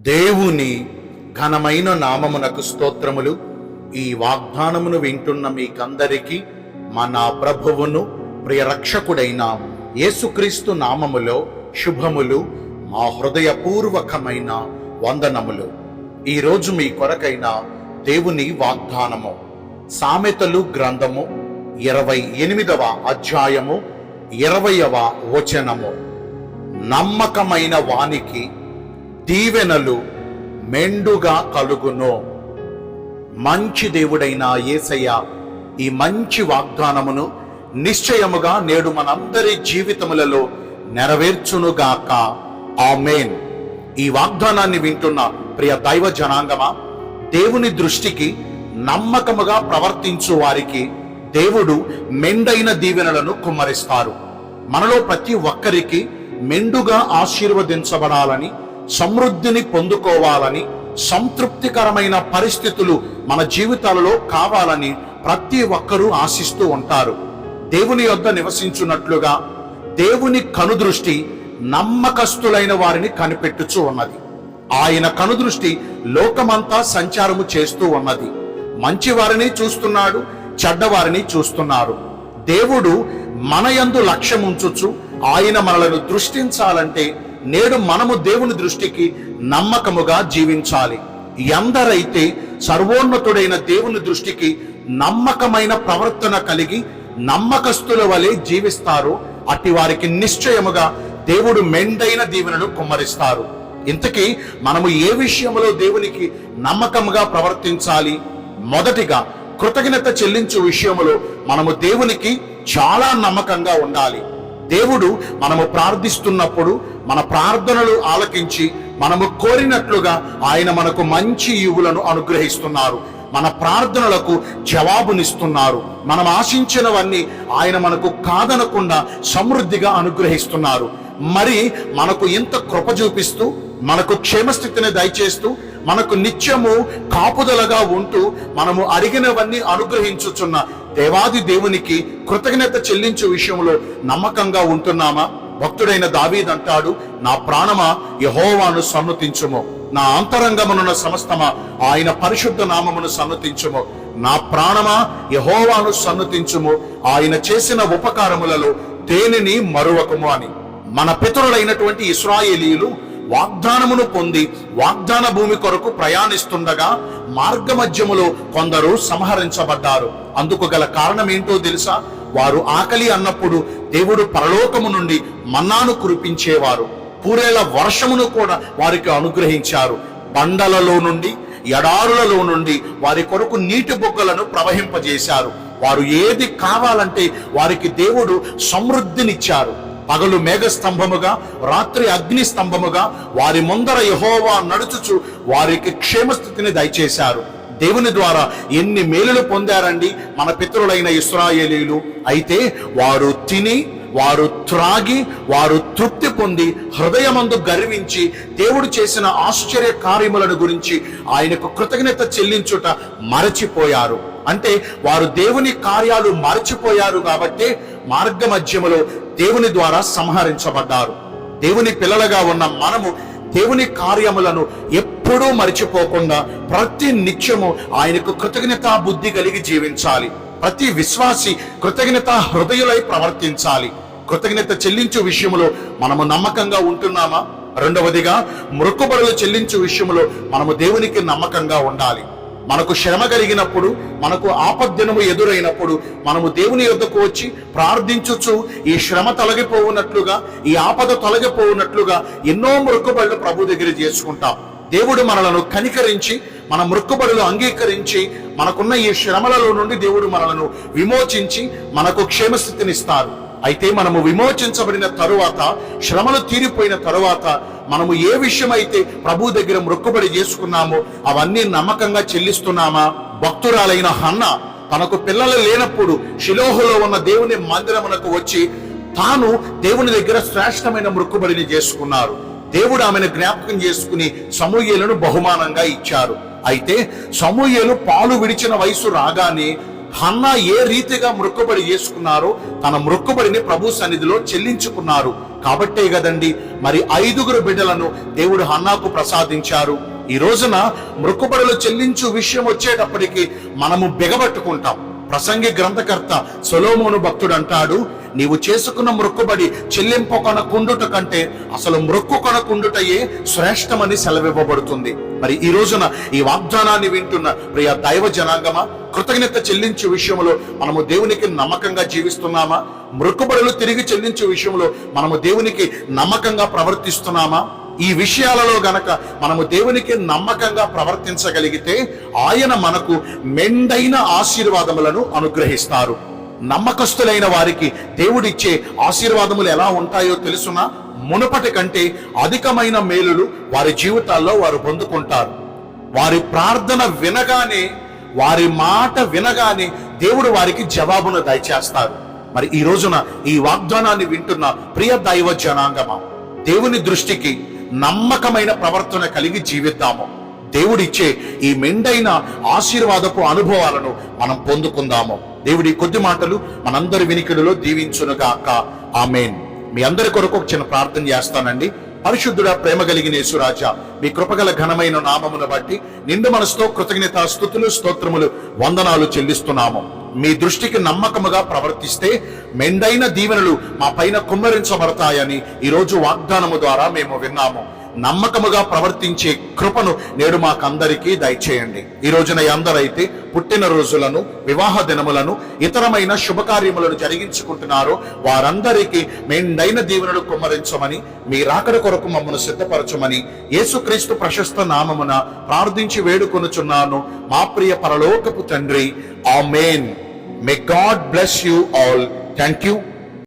దేవుని ఘనమైన నామమునకు స్తోత్రములు. ఈ వాగ్దానమును వింటున్న మీకందరికీ మన ప్రభువును ప్రియరక్షకుడైన యేసుక్రీస్తు నామములో శుభములు మా హృదయపూర్వకమైన వందనములు. ఈరోజు మీ కొరకైన దేవుని వాగ్దానము సామెతలు గ్రంథము ఇరవై ఎనిమిదవ అధ్యాయము ఇరవయవ వచనము. నమ్మకమైన వానికి దీవెనలు మెండుగా కలుగును. మంచి దేవుడైన యేసయ్య ఈ మంచి వాగ్దానమును నిశ్చయముగా నేడు మనందరి జీవితములలో నెరవేర్చునుగాక. ఆమెన్. ఈ వాగ్దానాన్ని వింటున్న ప్రియ దైవ జనాంగమా దేవుని దృష్టికి నమ్మకముగా ప్రవర్తించు వారికి దేవుడు మెండైన దీవెనలను కుమ్మరిస్తారు. మనలో ప్రతి ఒక్కరికి మెండుగా ఆశీర్వదించబడాలని సమృద్ధిని పొందుకోవాలని సంతృప్తికరమైన పరిస్థితులు మన జీవితాలలో కావాలని ప్రతి ఒక్కరూ ఆశిస్తూ ఉంటారు. దేవుని యొద్ద నివసించున్నట్లుగా దేవుని కనుదృష్టి నమ్మకస్తులైన వారిని కనిపెట్టుచు ఉన్నది. ఆయన కనుదృష్టి లోకమంతా సంచారము చేస్తూ ఉన్నది. మంచి వారిని చూస్తున్నాడు చెడ్డవారిని చూస్తున్నారు. దేవుడు మన యందు లక్ష్యం ఉంచుచు ఆయన మనలను దృష్టించాలంటే నేడు మనము దేవుని దృష్టికి నమ్మకముగా జీవించాలి. ఎందరైతే సర్వోన్నతుడైన దేవుని దృష్టికి నమ్మకమైన ప్రవర్తన కలిగి నమ్మకస్తుల వలె జీవిస్తారో అట్టి వారికి నిశ్చయముగా దేవుడు మెండైన దీవెనలు కుమ్మరిస్తారు. ఇంతకీ మనము ఏ విషయంలో దేవునికి నమ్మకముగా ప్రవర్తించాలి? మొదటిగా కృతజ్ఞత చెల్లించు విషయంలో మనము దేవునికి చాలా నమ్మకంగా ఉండాలి. దేవుడు మనము ప్రార్థిస్తున్నప్పుడు మన ప్రార్థనలు ఆలకించి మనము కోరినట్లుగా ఆయన మనకు మంచి ఈవులను అనుగ్రహిస్తున్నారు. మన ప్రార్థనలకు జవాబునిస్తున్నారు. మనం ఆశించినవన్నీ ఆయన మనకు కాదనకుండా సమృద్ధిగా అనుగ్రహిస్తున్నారు. మరి మనకు ఇంత కృప చూపిస్తూ మనకు క్షేమస్థితిని దయచేస్తూ మనకు నిత్యము కాపుదలగా ఉంటూ మనము అడిగినవన్నీ అనుగ్రహించుచున్న దేవాది దేవునికి కృతజ్ఞత చెల్లించే విషయంలో నమ్మకంగా ఉంటున్నామా? భక్తుడైన దావీద్ అంటాడు నా ప్రాణమా యహోవాను సన్నతించుము. నా అంతరంగమునున్న సమస్తమా ఆయన పరిశుద్ధ నామమును సన్నతించుము. నా ప్రాణమా యహోవాను సన్నతించుము. ఆయన చేసిన ఉపకారములలో దేనిని మరువకము అని. మన పితరులైనటువంటి ఇస్రాయేలీలు వాగ్దానమును పొంది వాగ్దాన భూమి కొరకు ప్రయాణిస్తుండగా మార్గమధ్యములో కొందరు సంహరించబడ్డారు. అందుకు గల కారణం ఏంటో తెలుసా? వారు ఆకలి అన్నప్పుడు దేవుడు పరలోకము నుండి మన్నాను కురిపించేవారు. పూరేళ్ళ వర్షమును కూడా వారికి అనుగ్రహించారు. బండలలో నుండి ఎడారులలో నుండి వారి కొరకు నీటి బొగ్గలను ప్రవహింపజేశారు. వారు ఏది కావాలంటే వారికి దేవుడు సమృద్ధినిచ్చారు. పగలు మేఘ స్తంభముగా రాత్రి అగ్ని స్తంభముగా వారి ముందర యహోవా నడుచుచు వారికి క్షేమస్థితిని దయచేశారు. దేవుని ద్వారా ఎన్ని మేలులు పొందారండి మన పితరులైన ఇస్రాయేలీలు. అయితే వారు తిని వారు త్రాగి వారు తృప్తి పొంది హృదయమందు గర్వించి దేవుడు చేసిన ఆశ్చర్య కార్యములను గురించి ఆయనకు కృతజ్ఞత చెల్లించుట మరచిపోయారు. అంటే వారు దేవుని కార్యాలు మరచిపోయారు కాబట్టి మార్గ మధ్యములో దేవుని ద్వారా సంహరించబడ్డారు. దేవుని పిల్లలుగా ఉన్న మనము దేవుని కార్యములను ఎప్పుడూ మరిచిపోకుండా ప్రతి నిత్యము ఆయనకు కృతజ్ఞతా బుద్ధి కలిగి జీవించాలి. ప్రతి విశ్వాసి కృతజ్ఞత హృదయులై ప్రవర్తించాలి. కృతజ్ఞత చెల్లించు విషయంలో మనము నమ్మకంగా ఉంటున్నామా? రెండవదిగా మృక్కుబడులు చెల్లించు విషయంలో మనము దేవునికి నమ్మకంగా ఉండాలి. మనకు శ్రమ కలిగినప్పుడు మనకు ఆపద్దినము ఎదురైనప్పుడు మనము దేవుని యొద్దకు వచ్చి ప్రార్థించుచు ఈ శ్రమ తొలగిపోవునట్లుగా ఈ ఆపద తొలగిపోవునట్లుగా ఎన్నో మృక్కుబడులు ప్రభు దగ్గర చేసుకుంటాం. దేవుడు మనలను కనికరించి మన మృక్కుబడులు అంగీకరించి మనకున్న ఈ శ్రమలలో నుండి దేవుడు మనలను విమోచించి మనకు క్షేమస్థితినిస్తారు. అయితే మనము విమోచించబడిన తరువాత శ్రమలు తీరిపోయిన తరువాత మనము ఏ విషయమైతే ప్రభు దగ్గర మొక్కుబడి చేసుకున్నామో అవన్నీ నమ్మకంగా చెల్లిస్తున్నామా? భక్తురాలైన హన్న తనకు పిల్లలు లేనప్పుడు శిలోహలో ఉన్న దేవుని మందిరమునకు వచ్చి తాను దేవుని దగ్గర శ్రేష్టమైన మొక్కుబడిని చేసుకున్నారు. దేవుడు ఆమెను జ్ఞాపకం చేసుకుని సమూహలను బహుమానంగా ఇచ్చారు. అయితే సమూహలు పాలు విడిచిన వయసు రాగానే హన్నా ఏ రీతిగా మృక్కుబడి చేసుకున్నారో తన మృక్కుబడిని ప్రభు సన్నిధిలో చెల్లించుకున్నారు. కాబట్టే కదండి మరి ఐదుగురు బిడ్డలను దేవుడు హన్నాకు ప్రసాదించారు. ఈ రోజున మృక్కుబడులు చెల్లించు విషయం వచ్చేటప్పటికి మనము బిగబట్టుకుంటాం. ప్రసంగి గ్రంథకర్త సొలోమోను భక్తుడు అంటాడు నీవు చేసుకున్న మృక్కుబడి చెల్లింపకొనకుండుట కంటే అసలు మృక్కుకొనకుండుటయే శ్రేష్టమని సెలవివ్వబడుతుంది. మరి ఈ రోజున ఈ వాగ్దానాన్ని వింటున్న ప్రియ దైవ జనాంగమా కృతజ్ఞత చెల్లించే విషయంలో మనము దేవునికి నమ్మకంగా జీవిస్తున్నామా? మృక్కుబడులు తిరిగి చెల్లించే విషయంలో మనము దేవునికి నమ్మకంగా ప్రవర్తిస్తున్నామా? ఈ విషయాలలో గనక మనము దేవునికి నమ్మకంగా ప్రవర్తించగలిగితే ఆయన మనకు మెండైన ఆశీర్వాదములను అనుగ్రహిస్తారు. నమ్మకస్తులైన వారికి దేవుడిచ్చే ఆశీర్వాదములు ఎలా ఉంటాయో తెలుసునా? మునుపటి కంటే అధికమైన మేలులు వారి జీవితాల్లో వారు పొందుకుంటారు. వారి ప్రార్థన వినగానే వారి మాట వినగానే దేవుడు వారికి జవాబును దయచేస్తారు. మరి ఈ రోజున ఈ వాగ్దానాన్ని వింటున్న ప్రియ దైవ జనాంగమా దేవుని దృష్టికి నమ్మకమైన ప్రవర్తన కలిగి జీవిద్దాము. దేవుడిచ్చే ఈ మెండైన ఆశీర్వాదపు అనుభవాలను మనం పొందుకుందాము. దేవుడి కొద్ది మాటలు మనందరి వినికిడిలో దీవించునుగాక ఆమెన్. మీ అందరి కొరకు ఒక చిన్న ప్రార్థన చేస్తానండి. పరిశుద్ధుడా ప్రేమ కలిగిన యేసురాజ మీ కృపగల ఘనమైన నామమును బట్టి నిండు మనసుతో కృతజ్ఞత స్థుతులు స్తోత్రములు వందనాలు చెల్లిస్తున్నాము. మీ దృష్టికి నమ్మకముగా ప్రవర్తిస్తే మెండైన దీవెనలు మా పైన కుమ్మరించబడతాయని ఈరోజు వాగ్దానము ద్వారా మేము విన్నాము. నమ్మకముగా ప్రవర్తించే కృపను నేడు మాకందరికీ దయచేయండి. ఈ రోజున అందరైతే పుట్టిన రోజులను వివాహ దినములను ఇతరమైన శుభకార్యములను జరిగించుకుంటున్నారో వారందరికీ మెండైన దీవెనలు కుమ్మరించమని మీ రాకడ కొరకు మమ్మను సిద్ధపరచమని యేసుక్రీస్తు ప్రశస్త నామమున ప్రార్థించి వేడుకొనుచున్నాను. మా ప్రియ పరలోకపు తండ్రి amen may God bless you all thank you